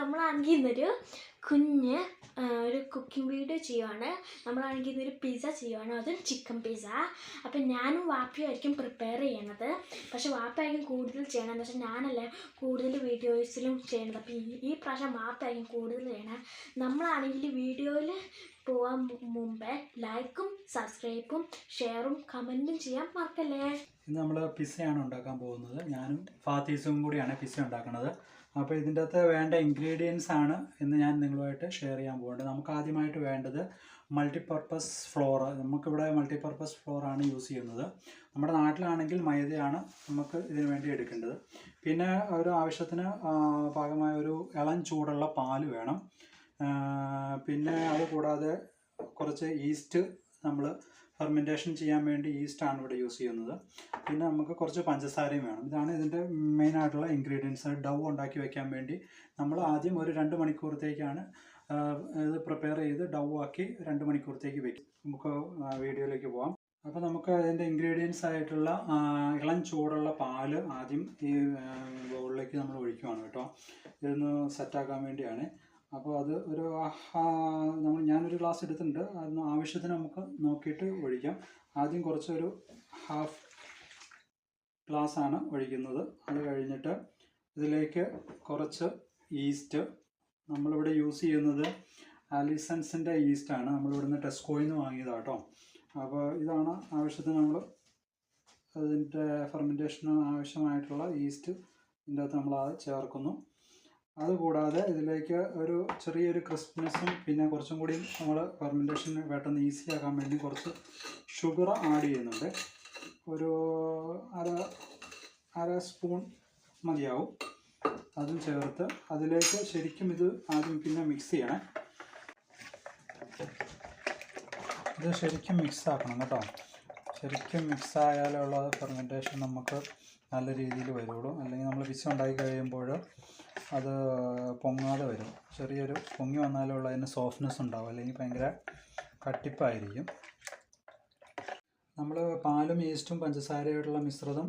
നമ്മളാണെങ്കിൽ ഇന്നൊരു കുഞ്ഞ് ഒരു കുക്കിംഗ് വീഡിയോ ചെയ്യുവാണ്. നമ്മളാണെങ്കിൽ ഇന്നൊരു പിസ്സ ചെയ്യുവാണ്. അതും ചിക്കൻ പിസ്സ അപ്പം ഞാനും വാപ്പിയായിരിക്കും പ്രിപ്പയർ ചെയ്യണത്. പക്ഷെ വാപ്പയായിരിക്കും കൂടുതൽ ചെയ്യണം പക്ഷേ ഞാനല്ല കൂടുതൽ വീഡിയോസിലും ചെയ്യണത്. അപ്പം ഈ പ്രാവശ്യം വാപ്പയായിരിക്കും കൂടുതൽ ചെയ്യണം. നമ്മളാണെങ്കിൽ വീഡിയോയിൽ പോകാൻ മുമ്പേ ലൈക്കും സബ്സ്ക്രൈബും ഷെയറും കമന്റും ചെയ്യാൻ മറക്കല്ലേ? ഇന്ന് നമ്മൾ പിസ്സയാണ് ഉണ്ടാക്കാൻ പോകുന്നത്. ഞാനും ഫാത്തീസും കൂടിയാണ് പിസ്സ ഉണ്ടാക്കുന്നത് അപ്പോൾ ഇതിന്റെ അകത്ത് വേണ്ട ഇൻഗ്രീഡിയൻസ് ആണ് എന്ന് ഞാൻ നിങ്ങളുമായിട്ട് ഷെയർ ചെയ്യാൻ പോകുന്നത് നമുക്ക് ആദ്യമായിട്ട് വേണ്ടത് മൾട്ടിപ്പർപ്പസ് ഫ്ലോർ നമുക്കിവിടെ മൾട്ടിപ്പർപ്പസ് ആണ് യൂസ് ചെയ്യുന്നത്. നമ്മുടെ നാട്ടിലാണെങ്കിൽ മൈദയാണ് നമുക്ക് ഇതിന് വേണ്ടി എടുക്കേണ്ടത്. പിന്നെ ഒരു ആവശ്യത്തിന് ഭാഗമായ ഒരു ഇളം ചൂടുള്ള പാൽ വേണം. പിന്നെ അത് കൂടാതെ കുറച്ച് ഈസ്റ്റ് നമ്മൾ ഫെർമെന്റേഷൻ ചെയ്യാൻ വേണ്ടി ഈസ്റ്റാണ് ഇവിടെ യൂസ് ചെയ്യുന്നത്. പിന്നെ നമുക്ക് കുറച്ച് പഞ്ചസാരയും വേണം. ഇതാണ് ഇതിന്റെ മെയിൻ ആയിട്ടുള്ള ഇൻഗ്രീഡിയൻസ് ഡൗ ഉണ്ടാക്കി വെക്കാൻ വേണ്ടി നമ്മൾ ആദ്യം ഒരു രണ്ട് മണിക്കൂറത്തേക്കാണ് ഇത് പ്രിപ്പയർ ചെയ്ത് ഡൗ ആക്കി രണ്ട് മണിക്കൂറത്തേക്ക് വെക്കും. നമുക്ക് വീഡിയോയിലേക്ക് പോകാം അപ്പോൾ നമുക്ക് അതിന്റെ ഇൻഗ്രീഡിയൻസ് ആയിട്ടുള്ള ഇളം ചൂടുള്ള പാൽ ആദ്യം ഈ ബൗളിലേക്ക് നമ്മൾ ഒഴിക്കുവാണ് കേട്ടോ. ഇതൊന്ന് സെറ്റാക്കാൻ വേണ്ടിയാണ്. അപ്പോൾ അത് ഒരു നമ്മൾ ഞാനൊരു ഗ്ലാസ് എടുത്തിട്ടുണ്ട്. അതിന് ആവശ്യത്തിന് നമുക്ക് നോക്കിയിട്ട് ഒഴിക്കാം. ആദ്യം കുറച്ചൊരു ഹാഫ് ഗ്ലാസ് ആണ് ഒഴിക്കുന്നത്. അത് കഴിഞ്ഞിട്ട് ഇതിലേക്ക് കുറച്ച് ഈസ്റ്റ് നമ്മളിവിടെ യൂസ് ചെയ്യുന്നത് ആലിസൺസിന്റെ ഈസ്റ്റാണ് നമ്മളിവിടെ നിന്ന് ടെസ്കോയിൽ നിന്ന് വാങ്ങിയതാണ് കേട്ടോ അപ്പോൾ ഇതാണ് ആവശ്യത്തിന് നമ്മൾ അതിന്റെ ഫെർമെന്റേഷന് ആവശ്യമായിട്ടുള്ള ഈസ്റ്റ് ഇതിന്റെ അകത്ത് നമ്മൾ ചേർക്കുന്നു. അതുകൂടാതെ ഇതിലേക്ക് ഒരു ചെറിയൊരു ക്രിസ്പ്നെസ്സും പിന്നെ കുറച്ചും കൂടി നമ്മൾ ഫെർമെന്റേഷൻ പെട്ടെന്ന് ഈസി ആക്കാൻ വേണ്ടി കുറച്ച് ഷുഗർ ആഡ് ചെയ്യുന്നുണ്ട്. ഒരു അര അര സ്പൂൺ മതിയാവും. അതും ചേർത്ത് അതിലേക്ക് ശരിക്കും ഇത് ആദ്യം പിന്നെ മിക്സ് ചെയ്യണേ. ഇത് ശരിക്കും മിക്സ് ആക്കണം കേട്ടോ. ശരിക്കും മിക്സ് ആയാലുള്ള ഫെർമെന്റേഷൻ നമുക്ക് നല്ല രീതിയിൽ വരുള്ളൂ. അല്ലെങ്കിൽ നമ്മൾ പിസ്സ ഉണ്ടാക്കി കഴിയുമ്പോൾ അത് പൊങ്ങാതെ വരും. ചെറിയൊരു പൊങ്ങി വന്നാലുള്ള അതിന് സോഫ്റ്റ്നെസ് ഉണ്ടാവും അല്ലെങ്കിൽ ഭയങ്കര കട്ടിപ്പായിരിക്കും. നമ്മൾ പാലും ഈസ്റ്റും പഞ്ചസാരയായിട്ടുള്ള മിശ്രിതം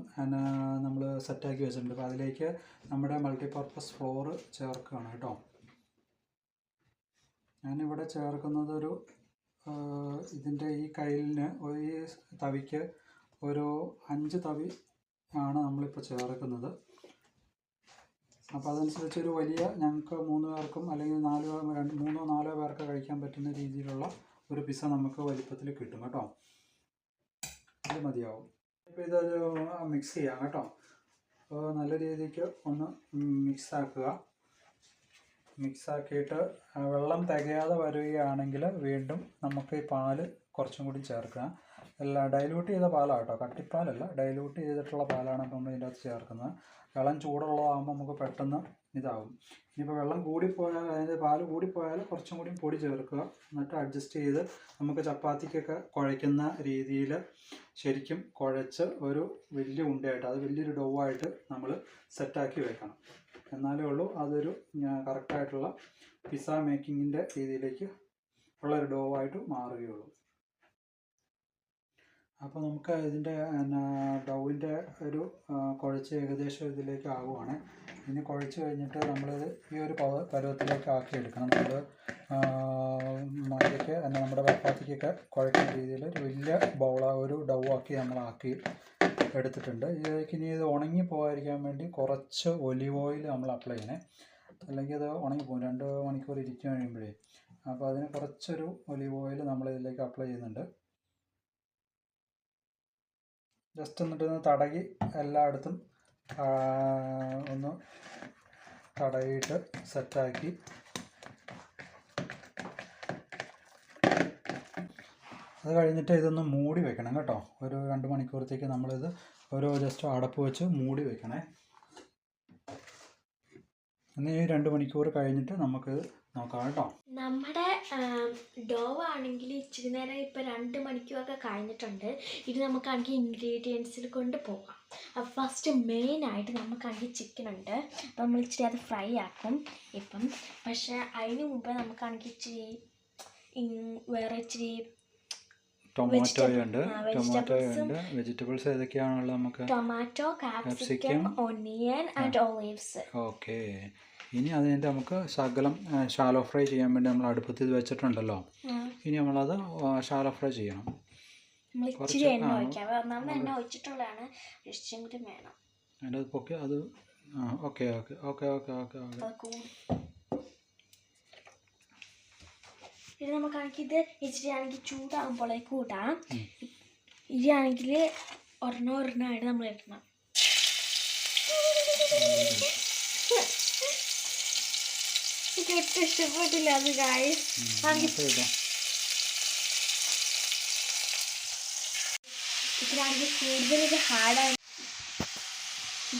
നമ്മൾ സെറ്റാക്കി വെച്ചിട്ടുണ്ട്. അപ്പോൾ അതിലേക്ക് നമ്മുടെ മൾട്ടിപർപ്പസ് ഫ്ലോർ ചേർക്കുകയാണ് കേട്ടോ. ഞാനിവിടെ ചേർക്കുന്നത് ഒരു ഇതിന്റെ ഈ കയ്യിലിന് ഈ തവിക്ക് ഒരു അഞ്ച് തവി ആണ് നമ്മളിപ്പോൾ ചേർക്കുന്നത്. അപ്പോൾ അതനുസരിച്ച് ഒരു വലിയ ഞങ്ങൾക്ക് മൂന്ന് പേർക്കും അല്ലെങ്കിൽ നാല് രണ്ട് മൂന്നോ നാലോ പേർക്ക് കഴിക്കാൻ പറ്റുന്ന രീതിയിലുള്ള ഒരു പിസ നമുക്ക് വലിപ്പത്തിൽ കിട്ടും കേട്ടോ. അത് മതിയാവും. ഇപ്പോൾ ഇതൊരു മിക്സ് ചെയ്യാം കേട്ടോ. അപ്പോൾ നല്ല രീതിക്ക് ഒന്ന് മിക്സാക്കുക മിക്സാക്കിയിട്ട് മിക്സ് വെള്ളം തികയാതെ വരികയാണെങ്കിൽ വീണ്ടും നമുക്ക് ഈ പാൽ കുറച്ചും കൂടി ചേർക്കുക അല്ല ഡൈല്യൂട്ട് ചെയ്ത പാലാണ് കേട്ടോ കട്ടിപ്പാലല്ല ഡൈല്യൂട്ട് ചെയ്തിട്ടുള്ള പാലാണ് നമ്മൾ ഇതിന്റെ അകത്ത് ചേർക്കുന്നത്. വെള്ളം ചൂടുള്ളതാകുമ്പോൾ നമുക്ക് പെട്ടെന്ന് ഇതാവും. ഇനിയിപ്പോൾ വെള്ളം കൂടിപ്പോയാൽ അതായത് പാൽ കൂടിപ്പോയാൽ കുറച്ചും കൂടി പൊടി ചേർക്കുക. എന്നിട്ട് അഡ്ജസ്റ്റ് ചെയ്ത് നമുക്ക് ചപ്പാത്തിക്കൊക്കെ കുഴയ്ക്കുന്ന രീതിയിൽ ശരിക്കും കുഴച്ച് ഒരു വലിയ ഉണ്ടയായിട്ട് അത് വലിയൊരു ഡോ ആയിട്ട് നമ്മൾ സെറ്റാക്കി വെക്കണം. എന്നാലേ ഉള്ളൂ അതൊരു കറക്റ്റായിട്ടുള്ള പിസ്സ മേക്കിങ്ങിന്റെ രീതിയിലേക്ക് ഉള്ളൊരു ഡോ ആയിട്ട് മാറുകയുള്ളൂ. അപ്പോൾ നമുക്ക് ഇതിന്റെ ഡൗവിന്റെ ഒരു കുഴച്ച് ഏകദേശം ഇതിലേക്ക് ആവുകയാണ് ഇനി കുഴച്ച് കഴിഞ്ഞിട്ട് നമ്മൾ ഈ ഒരു പവ പരുവത്തിലേക്ക് ആക്കി എടുക്കണം നമ്മൾ മൈദയ്ക്ക് അല്ല നമ്മുടെ ചപ്പാത്തിക്കൊക്കെ കുഴക്കുന്ന രീതിയിൽ ഒരു വലിയ ബൗള ഒരു ഡൗ ആക്കി നമ്മൾ ആക്കി എടുത്തിട്ടുണ്ട്. ഇതിലേക്ക് ഇനി ഇത് ഉണങ്ങി പോകാതിരിക്കാൻ വേണ്ടി കുറച്ച് ഒലിവ് ഓയിൽ നമ്മൾ അപ്ലൈ ചെയ്യണേ. അല്ലെങ്കിൽ അത് ഉണങ്ങിപ്പോകും രണ്ട് മണിക്കൂർ ഇരിക്കാൻ കഴിയുമ്പോഴേ. അപ്പോൾ അതിന് കുറച്ചൊരു ഒലിവ് ഓയിൽ നമ്മൾ ഇതിലേക്ക് അപ്ലൈ ചെയ്യുന്നുണ്ട്. ജസ്റ്റ് എന്നിട്ട് ഒന്ന് തടകി എല്ലായിടത്തും ഒന്ന് തടവിയിട്ട് സെറ്റാക്കി. അത് കഴിഞ്ഞിട്ട് ഇതൊന്ന് മൂടി വെക്കണം കേട്ടോ. ഒരു രണ്ട് മണിക്കൂറത്തേക്ക് നമ്മളിത് ഒരു ജസ്റ്റ് അടപ്പ് വെച്ച് മൂടി വെക്കണേ. എന്നാൽ ഈ രണ്ട് മണിക്കൂർ കഴിഞ്ഞിട്ട് നമുക്കിത് നോക്കാം കേട്ടോ നമ്മുടെ ഡോവ് ആണെങ്കിൽ ഇച്ചിരി നേരം ഇപ്പം രണ്ട് മണിക്കൂറൊക്കെ കഴിഞ്ഞിട്ടുണ്ട്. ഇത് നമുക്കാണെങ്കിൽ ഇൻഗ്രീഡിയൻസിൽ കൊണ്ട് പോകാം. അപ്പം ഫസ്റ്റ് മെയിൻ ആയിട്ട് നമുക്കാണെങ്കിൽ ചിക്കൻ ഉണ്ട്. അപ്പം നമ്മൾ ഇച്ചിരി അത് ഫ്രൈ ആക്കും. ഇപ്പം പക്ഷേ അതിന് മുമ്പ് നമുക്കാണെങ്കിൽ ഇച്ചിരി വേറെ ഇച്ചിരി ടൊമാറ്റോ ഉണ്ട്. ആ, ടൊമാറ്റോ vegetables ഉണ്ട്. വെജിറ്റബിൾസ് ഏതൊക്കെയാണുള്ളത് നമുക്ക്? Tomato capsicum. Onion and olives okay ഇനി അതിന്റെ നമുക്ക് ശകലം ഷാലോ ഫ്രൈ ചെയ്യാൻ വേണ്ടി നമ്മൾ അടുപ്പത്ത് ഇത് വെച്ചിട്ടുണ്ടല്ലോ. ഇനി നമ്മളത് ഷാലോ ഫ്രൈ ചെയ്യണം. നമ്മൾ കുറച്ച് ഇച്ചിരി എണ്ണ ആ, ഒഴിക്കാം. നമ്മൾ എണ്ണ ഒഴിച്ചിട്ടുള്ളതാണ്. ഇച്ചിരി കൂടി വേണം. അതിന്റെ പൊക്കെ അത് okay okay okay okay okay okay അത് കൂടി ഇത് നമുക്കാണെങ്കിൽ ഇത് ഇച്ചിരി ആണെങ്കിൽ ചൂടാകുമ്പോഴേക്ക് കൂട്ടാം. ഉം. ഇരിയാണെങ്കിൽ ഒരെണ്ണം ഒരെണ്ണമായിട്ട് നമ്മൾ ഇടണം. എനിക്ക് ഒട്ടും ഇഷ്ടപ്പെട്ടില്ല അത് കായ് ഇതിലാണെങ്കിൽ കൂടുതൽ ഹാർഡായി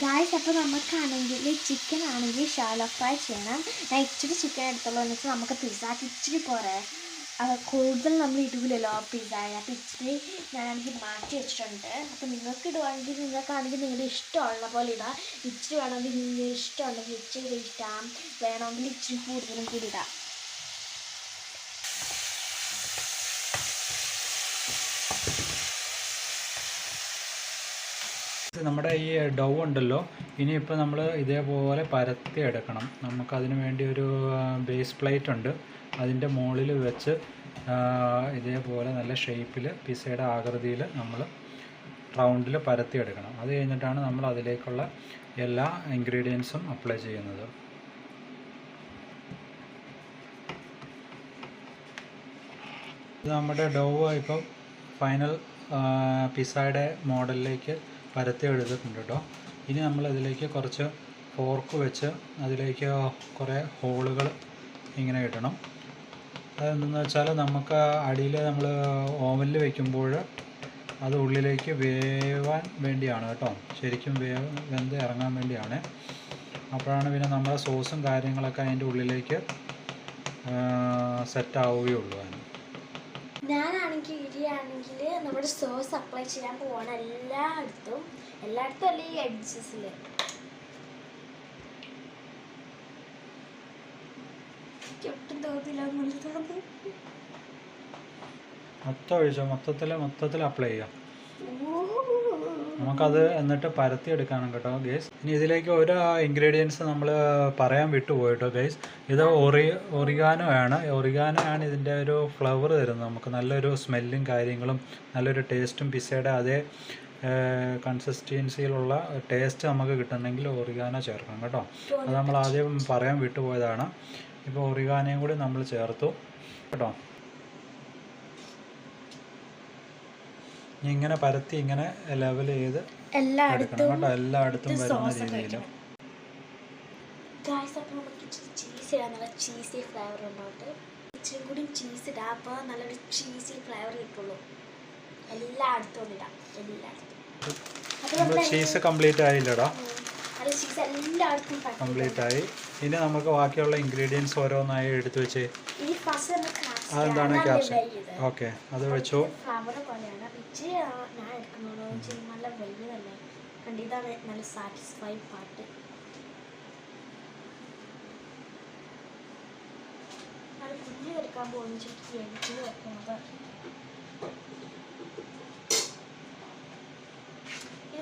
ഗായ്സ് അപ്പോൾ നമുക്കാണെങ്കിൽ ചിക്കൻ ആണെങ്കിൽ ഷാലോ ഫ്രൈ ചെയ്യണം. ഞാൻ ഇച്ചിരി ചിക്കൻ എടുത്തുള്ളൂ എന്ന് വെച്ചാൽ നമുക്ക് പിസ്സാക്ക് ഇച്ചിരി പോരെ. അത് കൂടുതൽ നമ്മൾ ഇടൂലല്ലോ പിസ്സ അപ്പോൾ ഇച്ചിരി ഞാനാണെങ്കിൽ മാറ്റി വെച്ചിട്ടുണ്ട്. അപ്പോൾ നിങ്ങൾക്ക് ഇടുവാണെങ്കിൽ നിങ്ങൾക്കാണെങ്കിൽ നിങ്ങളുടെ ഇഷ്ടമുള്ള പോലെ ഇടാം. ഇച്ചിരി വേണമെങ്കിൽ ഇഷ്ടമുണ്ടെങ്കിൽ ഇച്ചിരി ഇഷ്ടം വേണമെങ്കിൽ ഇച്ചിരി കൂടുതലും കൂടി ഇടാം. നമ്മുടെ ഈ ഡൗ ഉണ്ടല്ലോ ഇനിയിപ്പോൾ നമ്മൾ ഇതേപോലെ പരത്തി എടുക്കണം. നമുക്കതിന് വേണ്ടി ഒരു ബേസ് പ്ലേറ്റ് ഉണ്ട്. അതിന്റെ മുകളിൽ വെച്ച് ഇതേപോലെ നല്ല ഷേപ്പിൽ പിസയുടെ ആകൃതിയിൽ നമ്മൾ റൗണ്ടിൽ പരത്തി എടുക്കണം. അത് കഴിഞ്ഞിട്ടാണ് നമ്മൾ അതിലേക്കുള്ള എല്ലാ ഇൻഗ്രീഡിയൻസും അപ്ലൈ ചെയ്യുന്നത്. നമ്മുടെ ഡൗ ഇപ്പം ഫൈനൽ പിസയുടെ മോഡലിലേക്ക് പരത്തി എടുത്തിട്ടുണ്ട് കേട്ടോ ഇനി നമ്മൾ അതിലേക്ക് കുറച്ച് ഫോർക്ക് വെച്ച് അതിലേക്ക് കുറേ ഹോളുകൾ ഇങ്ങനെ ഇടണം. അതെന്തെന്ന് വെച്ചാൽ നമുക്ക് അടിയിൽ നമ്മൾ ഓവനിൽ വെക്കുമ്പോൾ അത് ഉള്ളിലേക്ക് വേവാൻ വേണ്ടിയാണ് കേട്ടോ ശരിക്കും വേവ് വെന്ത് ഇറങ്ങാൻ വേണ്ടിയാണ്. അപ്പോഴാണ് പിന്നെ നമ്മുടെ സോസും കാര്യങ്ങളൊക്കെ അതിന്റെ ഉള്ളിലേക്ക് സെറ്റ് ആവുകയുള്ളൂ ഞാനാണെങ്കിൽ ഇരിയാണെങ്കിൽ നമ്മുടെ സോസ് അപ്ലൈ ചെയ്യാൻ പോവാണ് എല്ലായിടത്തും. എല്ലായിടത്തും അല്ല ഈ എഡ്ജസിൽ ഒട്ടും തോന്നില്ല മൊത്തത്തിൽ മൊത്തത്തിൽ അപ്ലൈ ചെയ്യാം. നമുക്കത് എന്നിട്ട് പരത്തി എടുക്കാനും കേട്ടോ ഗൈസ് ഇനി ഇതിലേക്ക് ഒരു ഇൻഗ്രീഡിയൻസ് നമ്മൾ പറയാൻ വിട്ടുപോയി കേട്ടോ ഗൈസ് ഇത് ഒറി ഒറിഗാനോ ആണ്. ഒറിഗാനോ ആണ് ഇതിന്റെ ഒരു ഫ്ലവർ തരുന്നത് നമുക്ക്. നല്ലൊരു സ്മെല്ലും കാര്യങ്ങളും നല്ലൊരു ടേസ്റ്റും പിസ്സയുടെ അതേ കൺസിസ്റ്റൻസിയിലുള്ള ടേസ്റ്റ് നമുക്ക് കിട്ടണമെങ്കിൽ ഒറിഗാനോ ചേർക്കണം കേട്ടോ. അത് നമ്മൾ ആദ്യം പറയാൻ വിട്ടുപോയതാണ് ഇപ്പോൾ ഒറിഗാനയും കൂടി നമ്മൾ ചേർത്തു കേട്ടോ. ഇങ്ങനെ പരത്തി ഇങ്ങനെ ലെവൽ ചെയ്ത് എല്ലായിടത്തും കേട്ടോ. എല്ലായിടത്തും ഇത് വരുന്ന രീതിയിൽ ചീസ് ഇടാൻ നല്ല ചീസി ഫ്ലേവർ ഇച്ചിരി കൂടി ചീസ് ഇടാം. അപ്പോൾ നല്ലൊരു ചീസി ഫ്ലേവർ കിട്ടുള്ളൂ. എല്ലായിടത്തും ഇടാം. എല്ലായിടത്തും. അപ്പോൾ നമ്മൾ നമ്മൾ ചീസ് കംപ്ലീറ്റ് ആയില്ലടാ. കംപ്ലീറ്റ് ആയി. ഇനി നമുക്ക് ബാക്കിയുള്ള ഇൻഗ്രീഡിയൻസ് ഓരോന്നായി എടുത്തു വെച്ചേ ഈ ഫസ്റ്റ് അതെന്താണ് ക്യാപ്ഷൻ ഓക്കെ അത് വെച്ചോ. കുഞ്ഞ് പോകുന്ന.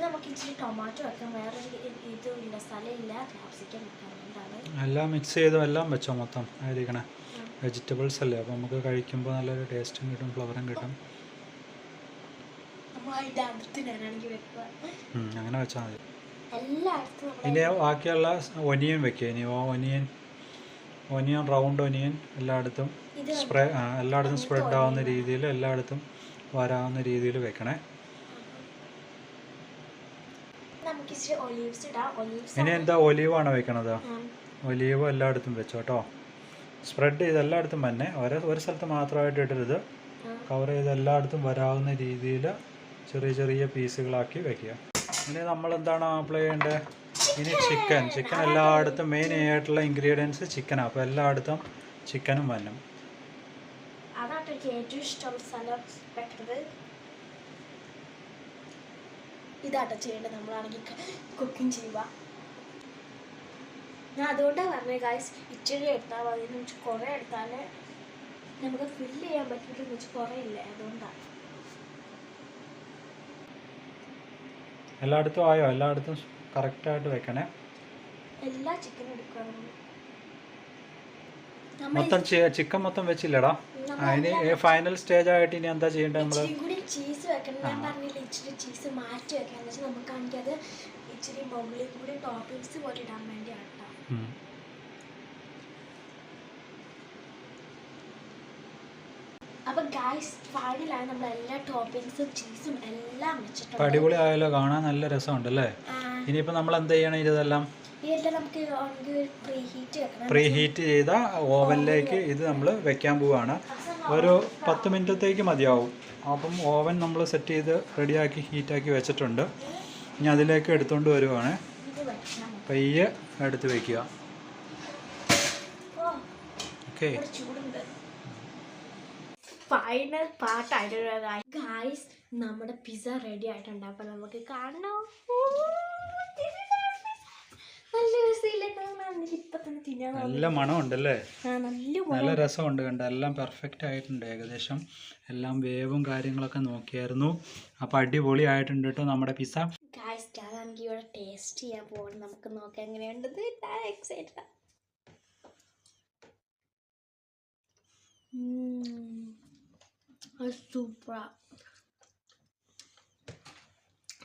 നമുക്ക് ഇച്ചിരി ടൊമാറ്റോ വെക്കാം. സ്ഥലമില്ല ക്യാപ്സിക്കം വെക്കാൻ എല്ലാം മിക്സ് ചെയ്തും? എല്ലാം വെച്ചോ മൊത്തം? ആയിരിക്കണേ. വെജിറ്റബിൾസ് അല്ലേ? അപ്പോൾ നമുക്ക് കഴിക്കുമ്പോൾ നല്ലൊരു ടേസ്റ്റും കിട്ടും ഫ്ലവറും കിട്ടും. അങ്ങനെ വെച്ചാൽ മതി. ഇനി ബാക്കിയുള്ള ഒനിയൻ വെക്കുക ഇനി ഒനിയൻ ഒനിയൻ റൗണ്ട് ഒനിയൻ എല്ലായിടത്തും സ്പ്രേ എല്ലായിടത്തും സ്പ്രെഡ് ആവുന്ന രീതിയിൽ എല്ലായിടത്തും വരാവുന്ന രീതിയിൽ വെക്കണേ. ഇനി എന്താ ഒലീവാണ് വെക്കണത്? ഒലീവ് എല്ലായിടത്തും വെച്ചോ കേട്ടോ സ്പ്രെഡ് ചെയ്ത് എല്ലായിടത്തും തന്നെ ഓരോ ഒരു സ്ഥലത്ത് മാത്രമായിട്ട് ഇടരുത്. കവർ ചെയ്ത് എല്ലായിടത്തും വരാവുന്ന രീതിയിൽ ചെറിയ ചെറിയ പീസുകളാക്കി വെക്കുക. ഇനി നമ്മൾ എന്താണ് അപ്ലൈ ചെയ്യേണ്ടത് ഇനി ചിക്കൻ ചിക്കൻ എല്ലായിടത്തും മെയിൻ ആയിട്ടുള്ള ഇൻഗ്രീഡിയൻസ് ചിക്കനാണ് അപ്പോൾ എല്ലായിടത്തും ചിക്കനും വന്നും. അതാണ് ഇതാട്ടോ ചെയ്യേണ്ടത് നമ്മളാണെങ്കിൽ കുക്കിംഗ് ചെയ്യുക. ഞാൻ അതുകൊണ്ടാണ് പറഞ്ഞത് ഗായ്സ് ഇച്ചിരി എടുത്താൽ മതി എന്ന് വെച്ചാൽ കുറേ എടുത്താൽ നമുക്ക് ഫിൽ ചെയ്യാൻ പറ്റില്ലെന്ന് വെച്ചാൽ കുറേ ഇല്ലേ അതുകൊണ്ടാണ് എല്ലായിടത്തും ആയോ? എല്ലായിടത്തും കറക്റ്റായിട്ട് വെക്കണേ. എല്ലാ ചിക്കൻ എടുക്കണം മൊത്തം ചിക്കൻ മൊത്തം വെച്ചില്ലടാ. ഇനി ഫൈനൽ സ്റ്റേജ് ആയിട്ട് ഇനി എന്താ ചെയ്യേണ്ടത് നമ്മൾ കൂടി ചീസ് വെക്കണം. ഞാൻ പറഞ്ഞില്ല ഇച്ചിരി ചീസ് മാറ്റി വെക്കാൻ എന്ന് വെച്ചാൽ നമുക്കാണെങ്കിൽ അത് ഇച്ചിരി മുകളിൽ കൂടി ടോപ്പിങ്സ് പോലെ ഇടാൻ വേണ്ടിയാണ് അപ്പൊ ഗായ്സ് ഫൈനലാണ് നമ്മൾ എല്ലാ ചീസും എല്ലാം വെച്ചിട്ടുണ്ട്. അടിപൊളി ആയാലോ കാണാൻ നല്ല രസമുണ്ട് അല്ലേ ഇനിയിപ്പോ നമ്മൾ എന്ത് ചെയ്യണം ഇതെല്ലാം പ്രീ ഹീറ്റ് ചെയ്ത ഓവനിലേക്ക് ഇത് നമ്മൾ വെക്കാൻ പോവുകയാണ് ഒരു പത്ത് മിനിറ്റത്തേക്ക് മതിയാവും. അപ്പം ഓവൻ നമ്മൾ സെറ്റ് ചെയ്ത് റെഡിയാക്കി ഹീറ്റാക്കി വെച്ചിട്ടുണ്ട്. ഇനി അതിലേക്ക് എടുത്തുകൊണ്ട് വരുവാണ്. പയ്യെ എടുത്ത് വെക്കുക. ഓ ഓക്കെ ഫൈനൽ പാർട്ട് ആയിട്ടുള്ളതായി. ഗായ്സ് നമ്മുടെ പിസ്സ റെഡി ആയിട്ടുണ്ട്. അപ്പൊ നമുക്ക് കാണണം. നല്ല രസമില്ലേ കാണാൻ? എനിക്ക് ഇപ്പൊ തന്നെ തിന്നാൻ നല്ല മണമുണ്ടല്ലേ? നല്ല നല്ല രസമുണ്ട് കണ്ട? എല്ലാം പെർഫെക്റ്റ് ആയിട്ടുണ്ട് ഏകദേശം. എല്ലാം വേവും കാര്യങ്ങളൊക്കെ നോക്കിയായിരുന്നു. അപ്പോൾ അടിപൊളി ആയിട്ടുണ്ട് കേട്ടോ നമ്മുടെ പിസ്സ ഇവിടെ ടേസ്റ്റ് ചെയ്യാൻ പോകണം നമുക്ക് നോക്കാം എങ്ങനെയുണ്ടത് ഞാൻ എക്സൈറ്റഡ് സൂപ്പറാ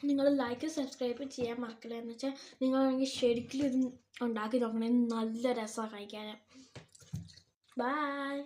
നിങ്ങൾ ലൈക്ക് സബ്സ്ക്രൈബ് ചെയ്യാൻ മറക്കില്ല. എന്ന് വെച്ചാൽ നിങ്ങളാണെങ്കിൽ ശരിക്കും ഇത് ഉണ്ടാക്കി നോക്കണേ. നല്ല രസമാണ് കഴിക്കാൻ ബൈ